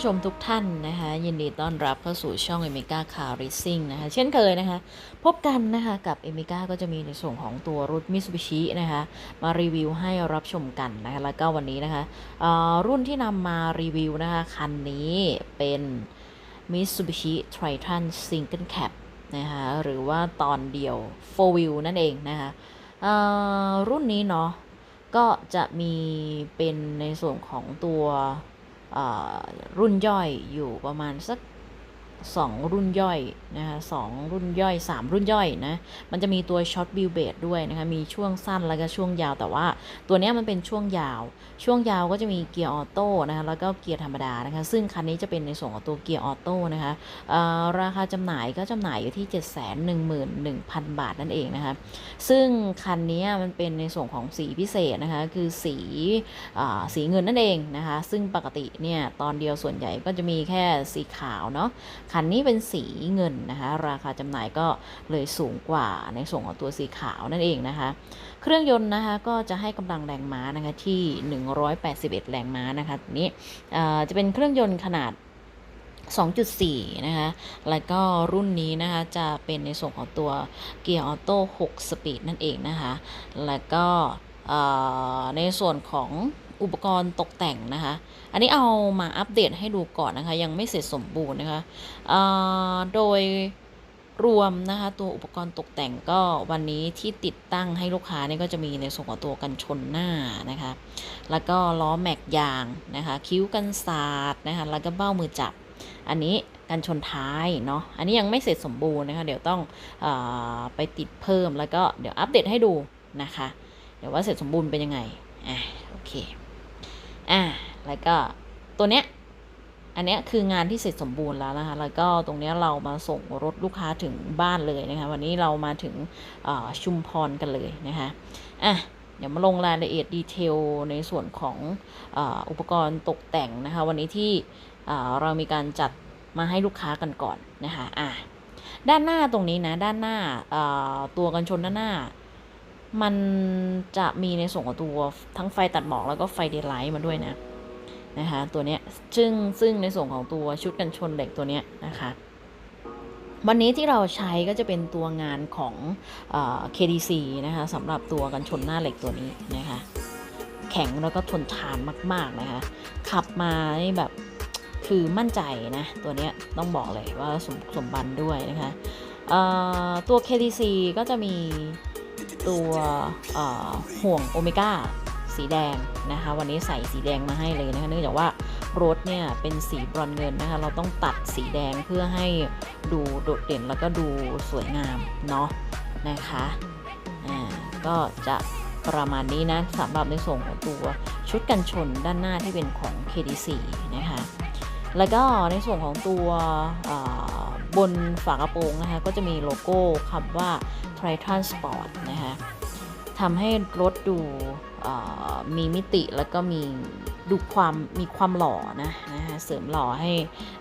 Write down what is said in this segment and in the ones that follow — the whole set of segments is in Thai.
ผู้ชมทุกท่านนะคะ ยินดีต้อนรับเข้าสู่ช่อง e m i g a Car Racing นะคะ เช่นเคยนะคะ พบกันนะคะกับ e m i g a ก็จะมีในส่วนของตัวรถ Mitsubishi นะคะ มารีวิวให้รับชมกันนะคะ แล้วก็วันนี้นะคะรุ่นที่นำมารีวิวนะคะ คันนี้เป็น Mitsubishi Triton Single Cab นะคะหรือว่าตอนเดียว 4 wheel นั่นเองนะคะรุ่นนี้เนาะก็จะมีเป็นในส่วนของตัว รุ่นย่อยอยู่ประมาณสัก 2รุ่นย่อยนะคะสองรุ่นย่อย3รุ่นย่อยนะมันจะมีตัวช็อตบิลเบดด้วยนะคะมีช่วงสั้นแล้วก็ช่วงยาวแต่ว่าตัวนี้มันเป็นช่วงยาว ช่วงยาวก็จะมีเกียร์ออโต้นะคะแล้วก็เกียร์ธรรมดานะคะซึ่งคันนี้จะเป็นในส่วนของตัวเกียร์ออโต้นะคะราคาจำหน่ายก็จำหน่ายอยู่ที่ 711,000 บาทนั่นเองนะคะซึ่งคันนี้มันเป็นในส่วนของสีพิเศษนะคะคือสีอสีเงินนั่นเองนะคะซึ่งปกติเนี่ยตอนเดียวส่วนใหญ่ก็จะมีแค่สีขาวเนาะคันนี้เป็นสีเงินนะคะ ราคาจำหน่ายก็เลยสูงกว่าในส่วนของตัวสีขาวนั่นเองนะคะ เครื่องยนต์นะคะก็จะให้กำลังแรงม้านะคะที่ 181 แรงม้านะคะนี้จะเป็นเครื่องยนต์ขนาด2.4 นะคะ แล้วก็รุ่นนี้นะคะ จะเป็นในส่วนของตัวเกียร์ออโต้ 6 สปีดนั่นเองนะคะ แล้วก็ในส่วนของ อุปกรณ์ตกแต่งนะคะ อันนี้เอามาอัปเดตให้ดูก่อนนะคะ ยังไม่เสร็จสมบูรณ์นะคะโดยรวมนะคะ ตัวอุปกรณ์ตกแต่งก็วันนี้ที่ติดตั้งให้ลูกค้านี่ก็จะมีในส่วนของตัวกันชนหน้านะคะ แล้วก็ล้อแม็กยางนะคะ คิ้วกันศาสตร์นะคะแล้วก็เบ้ามือจับ อันนี้กันชนท้ายเนาะอันนี้ยังไม่เสร็จสมบูรณ์นะคะ เดี๋ยวต้องอไปติดเพิ่มแล้วก็เดี๋ยวอัปเดตให้ดูนะคะ เดี๋ยวว่าเสร็จสมบูรณ์เป็นยังไงอะโอเค อะแล้วก็ตัวเนี้ยอันเนี้ยคืองานที่เสร็จสมบูรณ์แล้วนะคะ แล้วก็ตรงเนี้ยเรามาส่งรถลูกค้าถึงบ้านเลยนะคะ วันนี้เรามาถึงชุมพรกันเลยนะคะ อะ เดี๋ยวมาลงรายละเอียดดีเทลในส่วนของออุปกรณ์ตกแต่งนะคะ วันนี้ที่เรามีการจัดมาให้ลูกค้ากันก่อนนะคะ อะ ด้านหน้าตรงนี้นะ ด้านหน้าตัวกันชนด้านหน้า มันจะมีในส่วนของตัวทั้งไฟตัดหมอกแล้วก็ไฟเดย์ไลท์มาด้วยนะนะคะตัวเนี้ยซึ่งซึ่งในส่วนของตัวชุดกันชนเหล็กตัวเนี้ยนะคะวันนี้ที่เราใช้ก็จะเป็นตัวงานของเออ KDC นะคะสำหรับตัวกันชนหน้าเหล็กตัวนี้นะคะแข็งแล้วก็ทนทานมาก ๆ นะคะ ขับมาแบบคือมั่นใจนะ ตัวเนี้ยต้องบอกเลยว่าสมสมบันด้วยนะคะเอ่อตัว KDC ก็จะมี ตัวห่วงโอเมก้าสีแดงนะคะ วันนี้ใส่สีแดงมาให้เลยนะคะเนื่องจากว่ารถเนี่ยเป็นสีบรอนเงินนะคะ เราต้องตัดสีแดงเพื่อให้ดูโดดเด่นแล้วก็ดูสวยงามเนาะนะคะอ่าก็จะประมาณนี้นะสำหรับในส่วนของตัวชุดกันชนด้านหน้าที่เป็นของ KD4 นะคะ แล้วก็ในส่วนของตัวอ่อ บนฝากระโปรงนะคะก็จะมีโลโก้คำว่า Triton Sport นะคะทำให้รถดูมีมิติแล้วก็มีดูความมีความหล่อนะนะคะเสริมหล่อให้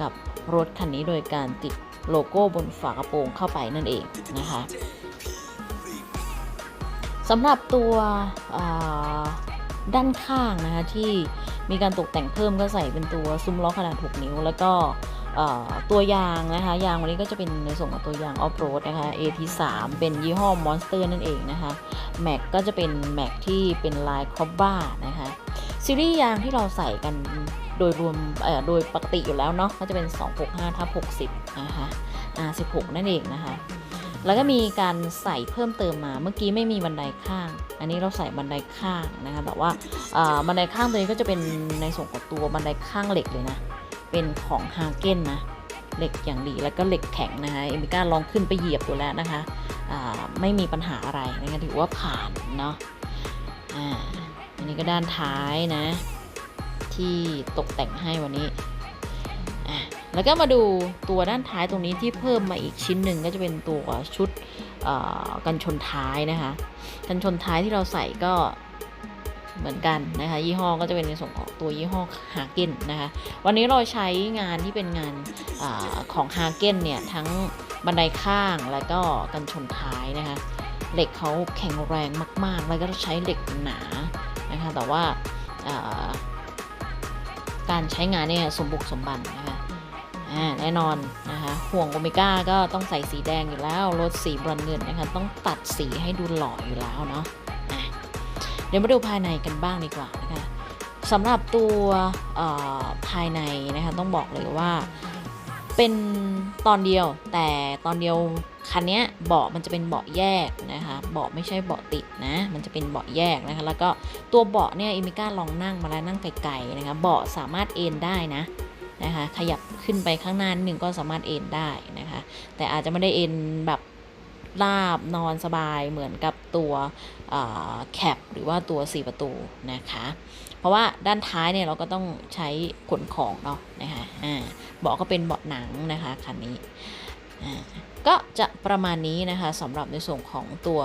กับรถคันนี้โดยการติดโลโก้บนฝากระโปรงเข้าไปนั่นเองนะคะสำหรับตัวด้านข้างนะคะที่มีการตกแต่งเพิ่มก็ใส่เป็นตัวซุ้มล้อขนาด 6 นิ้ว แล้วก็ ตัวยางนะคะ ยางวันนี้ก็จะเป็นในส่วนของตัวยางออฟโรดนะคะ AT3 เป็นยี่ห้อ Monster นั่นเองนะคะแม็กก็จะเป็นแม็กที่เป็นลายคอบบ้านะคะซีรีส์ยางที่เราใส่กันโดยรวมโดยปกติอยู่แล้วเนาะก็จะเป็น 265ทับ60 นะคะ R16 นั่นเองนะคะ แล้วก็มีการใส่เพิ่มเติมมาเมื่อกี้ไม่มีบันไดข้าง อันนี้เราใส่บันไดข้างนะคะแต่ว่าอ่าบันไดข้างตัวนี้ก็จะเป็นในส่วนของตัวบันไดข้างเหล็กเลยนะ เป็นของฮาเก้นนะเหล็กอย่างดีแล้วก็เหล็กแข็งนะคะเอมิก้าลองขึ้นไปเหยียบดูแล้วนะคะไม่มีปัญหาอะไรนะคะถือว่าผ่านเนาะอ่าอันนี้ก็ด้านท้ายนะ ที่ตกแต่งให้วันนี้อะแล้วก็มาดูตัวด้านท้ายตรงนี้ที่เพิ่มมาอีกชิ้นหนึ่งก็จะเป็นตัวชุดกันชนท้ายนะคะ กันชนท้ายที่เราใส่ก็ เหมือนกันนะคะยี่ห้อก็จะเป็นในส่วนของตัวยี่ห้อฮาเก้นนะคะวันนี้เราใช้งานที่เป็นงานอของฮาเก้นเนี่ยทั้งบันไดข้างแล้วก็กันชนท้ายนะคะเหล็กเขาแข็งแรงมาก ๆ แล้วก็ใช้เหล็กหนานะคะแต่ว่าการใช้งานเนี่ยสมบุกสมบันนะคะแน่นอนนะคะห่วงโอเมก้าก็ต้องใส่สีแดงอยู่แล้วรถสีบรอนเงินนะคะต้องตัดสีให้ดูหล่ออยู่แล้วเนาะ เดี๋ยวมาดูภายในกันบ้างดีกว่านะคะสำหรับตัวภายในนะคะต้องบอกเลยว่าเป็นตอนเดียวแต่ตอนเดียวคันนี้เบาะมันจะเป็นเบาะแยกนะคะเบาะไม่ใช่เบาะติดนะ มันจะเป็นเบาะแยกนะคะแล้วก็ตัวเบาะเนี่ยอิมิก้าลองนั่งมาแล้วนั่งไกลๆนะคะเบาะสามารถเอนได้นะนะคะขยับขึ้นไปข้างหน้านิดหนึ่งก็สามารถเอนได้นะคะแต่อาจจะไม่ได้เอนแบบราบนอนสบายเหมือนกับตัว แคปหรือว่าตัว4ประตูนะคะ เพราะว่าด้านท้ายเนี่ยเราก็ต้องใช้ขนของเนาะนะคะอ่าเบาะก็เป็นเบาะหนังนะคะคันนี้อ่าก็จะประมาณนี้นะคะสำหรับในส่วนของตัว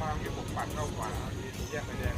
มาเมื่อกี้ผมปัดเข้าขวาแยกไฟแดง